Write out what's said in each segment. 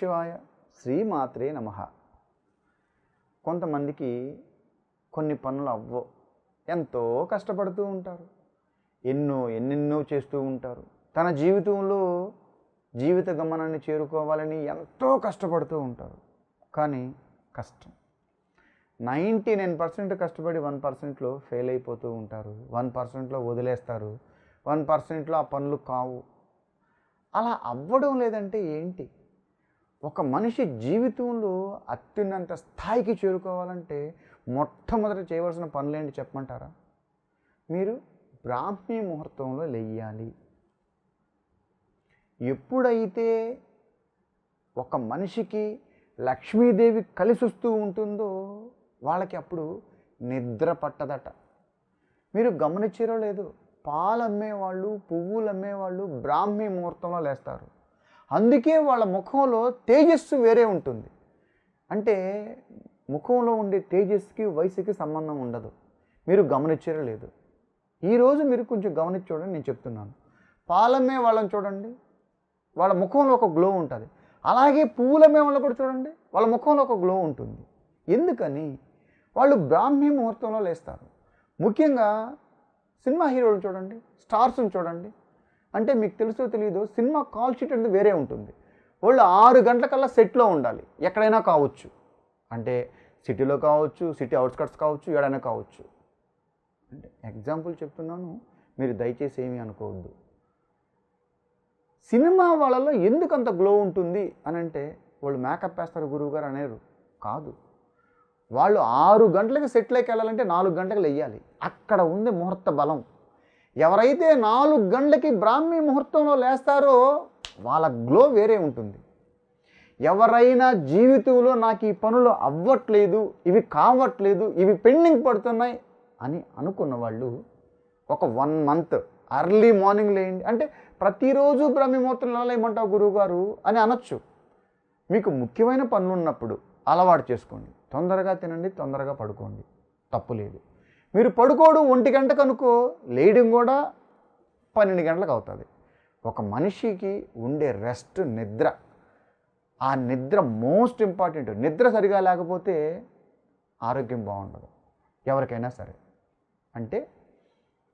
శివాయ. శ్రీమాత్రే నమ. కొంతమందికి కొన్ని పనులు అవ్వవు. ఎంతో కష్టపడుతూ ఉంటారు. ఎన్నో ఎన్నెన్నో చేస్తూ ఉంటారు. తన జీవితంలో జీవిత గమనాన్ని చేరుకోవాలని ఎంతో కష్టపడుతూ ఉంటారు. కానీ కష్టం. నైంటీ నైన్ పర్సెంట్ కష్టపడి వన్ పర్సెంట్లో ఫెయిల్ అయిపోతూ ఉంటారు. వన్ పర్సెంట్లో వదిలేస్తారు. వన్ పర్సెంట్లో ఆ పనులు కావు. అలా అవ్వడం లేదంటే ఏంటి? ఒక మనిషి జీవితంలో అత్యున్నత స్థాయికి చేరుకోవాలంటే మొట్టమొదట చేయవలసిన పనులేంటి చెప్పమంటారా? మీరు బ్రాహ్మీ ముహూర్తంలో లెయ్యాలి ఎప్పుడైతే ఒక మనిషికి లక్ష్మీదేవి కలిసి వస్తూ ఉంటుందో వాళ్ళకి అప్పుడు నిద్ర పట్టదట. మీరు గమనించారో లేదు పాలు అమ్మేవాళ్ళు పువ్వులు అమ్మేవాళ్ళు బ్రాహ్మీ ముహూర్తంలో లేస్తారు. అందుకే వాళ్ళ ముఖంలో తేజస్సు వేరే ఉంటుంది. అంటే ముఖంలో ఉండే తేజస్సుకి వయసుకి సంబంధం ఉండదు. మీరు గమనించారో లేదు. ఈరోజు మీరు కొంచెం గమనించి చూడండి నేను చెప్తున్నాను. పాలమే వాళ్ళని చూడండి. వాళ్ళ ముఖంలో ఒక గ్లో ఉంటుంది. అలాగే పువ్వులమ్మే వాళ్ళు కూడా చూడండి. వాళ్ళ ముఖంలో ఒక గ్లో ఉంటుంది. ఎందుకని? వాళ్ళు బ్రాహ్మీ ముహూర్తంలో లేస్తారు. ముఖ్యంగా సినిమా హీరోలు చూడండి స్టార్స్ని చూడండి. అంటే మీకు తెలుసో తెలియదో సినిమా కాల్ షీట్ అనేది వేరే ఉంటుంది. వాళ్ళు ఆరు గంటలకల్లా సెట్లో ఉండాలి. ఎక్కడైనా కావచ్చు. అంటే సిటీలో కావచ్చు సిటీ అవుట్స్కట్స్ కావచ్చు ఎక్కడైనా కావచ్చు. అంటే ఎగ్జాంపుల్ చెప్తున్నాను. మీరు దయచేసి ఏమీ అనుకోవద్దు. సినిమా వాళ్ళలో ఎందుకు అంత గ్లో ఉంటుంది అని అంటే వాళ్ళు మేకప్ వేస్తారు గురువు గారు అనేరు. కాదు. వాళ్ళు ఆరు గంటలకు సెట్లోకి వెళ్ళాలంటే నాలుగు గంటలకు వెయ్యాలి అక్కడ ఉంది ముహూర్త బలం. ఎవరైతే నాలుగు గంటలకి బ్రాహ్మీ ముహూర్తంలో లేస్తారో వాళ్ళ గ్లో వేరే ఉంటుంది. ఎవరైనా జీవితంలో నాకు ఈ పనులు అవ్వట్లేదు ఇవి కావట్లేదు ఇవి పెండింగ్ పడుతున్నాయి అని అనుకున్న వాళ్ళు ఒక వన్ మంత్ అర్లీ మార్నింగ్ లేండి అంటే ప్రతిరోజు బ్రహ్మి ముహూర్తంలో లేమంటావు గురువుగారు అని అనొచ్చు. మీకు ముఖ్యమైన పనులు ఉన్నప్పుడు అలవాటు చేసుకోండి. తొందరగా తినండి తొందరగా పడుకోండి. తప్పు లేదు. మీరు పడుకోవడం ఒంటి గంట కనుకో లేయడం కూడా పన్నెండు గంటలకు అవుతుంది. ఒక మనిషికి ఉండే రెస్ట్ నిద్ర ఆ నిద్ర మోస్ట్ ఇంపార్టెంట్. నిద్ర సరిగా లేకపోతే ఆరోగ్యం బాగుండదు ఎవరికైనా సరే. అంటే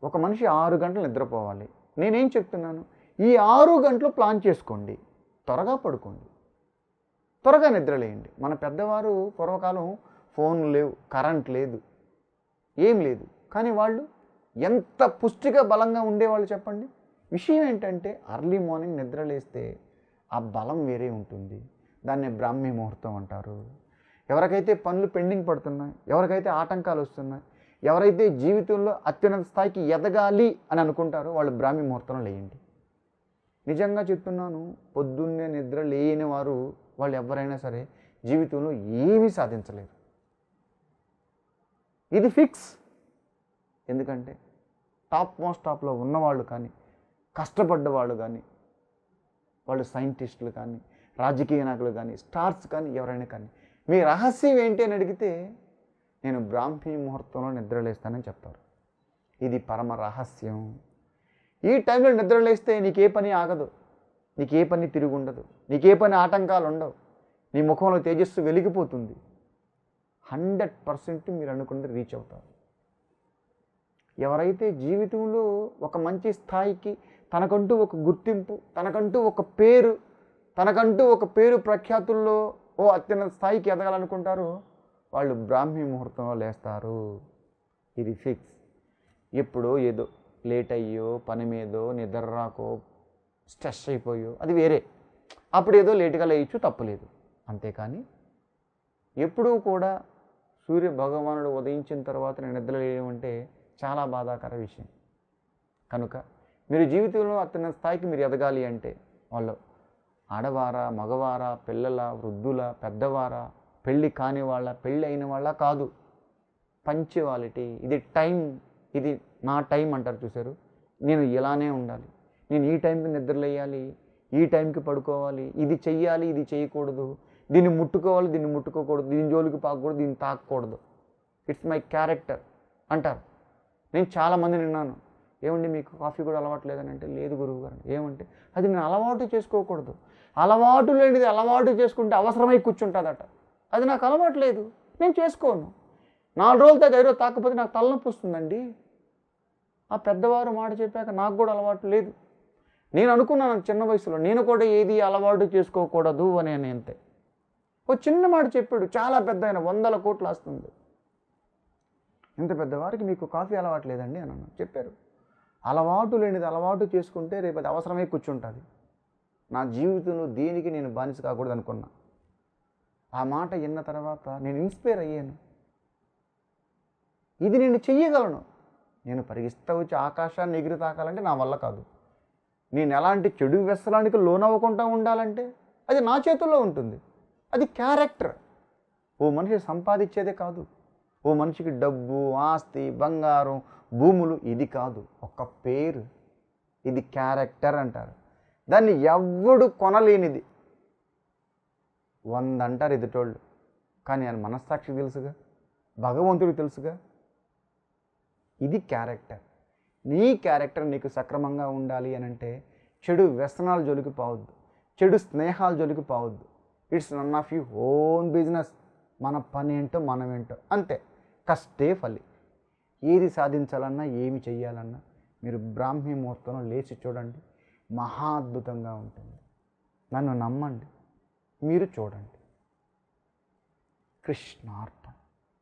ఒక మనిషి ఆరు గంటలు నిద్రపోవాలి. నేనేం చెప్తున్నాను? ఈ ఆరు గంటలు ప్లాన్ చేసుకోండి త్వరగా పడుకోండి త్వరగా నిద్రలేయండి. మన పెద్దవారు పూర్వకాలం ఫోన్ లేవు కరెంట్ లేదు. ఏం లేదు. కానీ వాళ్ళు ఎంత పుష్టిగా బలంగా ఉండేవాళ్ళు చెప్పండి. విషయం ఏంటంటే అర్లీ మార్నింగ్ నిద్రలేస్తే ఆ బలం వేరే ఉంటుంది. దాన్ని బ్రాహ్మీ ముహూర్తం అంటారు. ఎవరికైతే పనులు పెండింగ్ పడుతున్నాయి ఎవరికైతే ఆటంకాలు వస్తున్నాయి ఎవరైతే జీవితంలో అత్యున్నత స్థాయికి ఎదగాలి అని అనుకుంటారో వాళ్ళు బ్రాహ్మీ ముహూర్తంలో లేయండి. నిజంగా చెప్తున్నాను పొద్దున్నే నిద్ర లేని వారు వాళ్ళు ఎవరైనా సరే జీవితంలో ఏమీ సాధించలేరు. ఇది ఫిక్స్. ఎందుకంటే టాప్ మోస్ట్ టాప్లో ఉన్నవాళ్ళు కానీ కష్టపడ్డ వాళ్ళు కానీ వాళ్ళు సైంటిస్టులు కానీ రాజకీయ నాయకులు కానీ స్టార్స్ కానీ ఎవరైనా కానీ మీ రహస్యం ఏంటి అని అడిగితే నేను బ్రాహ్మీ ముహూర్తంలో నిద్రలేస్తానని చెప్తారు. ఇది పరమ రహస్యం. ఈ టైంలో నిద్రలేస్తే నీకే పని ఆగదు. నీకే పని తిరిగి ఉండదు. నీకే పని ఆటంకాలు ఉండవు. నీ ముఖంలో తేజస్సు వెలిగిపోతుంది. హండ్రెడ్ పర్సెంట్ మీరు అనుకున్నది రీచ్ అవుతారు. ఎవరైతే జీవితంలో ఒక మంచి స్థాయికి తనకంటూ ఒక గుర్తింపు తనకంటూ ఒక పేరు తనకంటూ ఒక పేరు ప్రఖ్యాతుల్లో ఓ అత్యున్నత స్థాయికి ఎదగాలనుకుంటారో వాళ్ళు బ్రాహ్మీ ముహూర్తంలో లేస్తారు. ఇది ఫిక్స్ ఎప్పుడో ఏదో లేట్ అయ్యో పని మీదో నిద్ర రాకో స్ట్రెస్ అయిపోయో అది వేరే. అప్పుడు ఏదో లేటుగా లేయచ్చు తప్పలేదు. అంతేకాని ఎప్పుడూ కూడా సూర్య భగవానుడు ఉదయించిన తర్వాత నేను నిద్రలేయమంటే చాలా బాధాకర విషయం. కనుక మీరు జీవితంలో అతని స్థాయికి మీరు ఎదగాలి అంటే వాళ్ళు ఆడవారా మగవారా పిల్లల వృద్ధుల పెద్దవారా పెళ్ళి కాని వాళ్ళ పెళ్ళి అయిన వాళ్ళ కాదు. పంచువాలిటీ ఇది టైం ఇది నా టైం అంటారు చూశారు. నేను ఇలానే ఉండాలి. నేను ఈ టైంకి నిద్రలేయాలి ఈ టైంకి పడుకోవాలి ఇది చెయ్యాలి ఇది చేయకూడదు దీన్ని ముట్టుకోవాలి దీన్ని ముట్టుకోకూడదు దీని జోలికి పాకూడదు దీన్ని తాకూడదు ఇట్స్ మై క్యారెక్టర్ అంటారు. నేను చాలామంది విన్నాను. ఏమండి మీకు కాఫీ కూడా అలవాటు లేదని అంటే లేదు గురువు గారు. ఏమంటే అది నేను అలవాటు చేసుకోకూడదు. అలవాటు లేనిది అలవాటు చేసుకుంటే అవసరమై కూర్చుంటుందట. అది నాకు అలవాటు లేదు. నేను చేసుకోను. నాలుగు రోజులు తాగి ఐదు తాకపోతే నాకు తలనొప్పి వస్తుందండి. ఆ పెద్దవారు మాట చెప్పాక నాకు కూడా అలవాటు లేదు. నేను అనుకున్నాను చిన్న వయసులో నేను కూడా ఏది అలవాటు చేసుకోకూడదు అని అని అంతే. ఓ చిన్న మాట చెప్పాడు చాలా పెద్ద ఆయన వందల కోట్లు వస్తుంది ఇంత పెద్దవారికి మీకు కాఫీ అలవాటు లేదండి అని అన్నాను చెప్పారు. అలవాటు లేనిది అలవాటు చేసుకుంటే రేపు అది అవసరమే కూర్చుంటుంది. నా జీవితంలో దేనికి నేను బానిస కాకూడదు అనుకున్నా. ఆ మాట విన్న తర్వాత నేను ఇన్స్పైర్ అయ్యాను. ఇది నేను చెయ్యగలను. నేను పరిగిస్తా వచ్చి ఆకాశాన్ని ఎగిరి తాకాలంటే నా వల్ల కాదు. నేను ఎలాంటి చెడు వ్యసనానికి లోనవ్వకుండా ఉండాలంటే అది నా చేతుల్లో ఉంటుంది. అది క్యారెక్టర్. ఓ మనిషి సంపాదించేదే కాదు. ఓ మనిషికి డబ్బు ఆస్తి బంగారం భూములు ఇది కాదు. ఒక పేరు. ఇది క్యారెక్టర్ అంటారు. దాన్ని ఎవ్వడు కొనలేనిది. వంద అంటారు ఎదుటోళ్ళు. కానీ ఆయన మనస్సాక్షి తెలుసుగా? భగవంతుడికి తెలుసుగా? ఇది క్యారెక్టర్. నీ క్యారెక్టర్ నీకు సక్రమంగా ఉండాలి అని అంటే చెడు వ్యసనాలు జోలికి పోవద్దు. చెడు స్నేహాల జోలికి పోవద్దు. It's none of you own business. మన పని ఏంటో మనం ఏంటో. అంతే. కష్టే ఫలి. ఏది సాధించాలన్నా ఏమి చేయాలన్నా మీరు బ్రాహ్మీ ముహూర్తంలో లేచి చూడండి. మహా అద్భుతంగా ఉంటుంది. నన్ను నమ్మండి. మీరు చూడండి. కృష్ణార్పణ.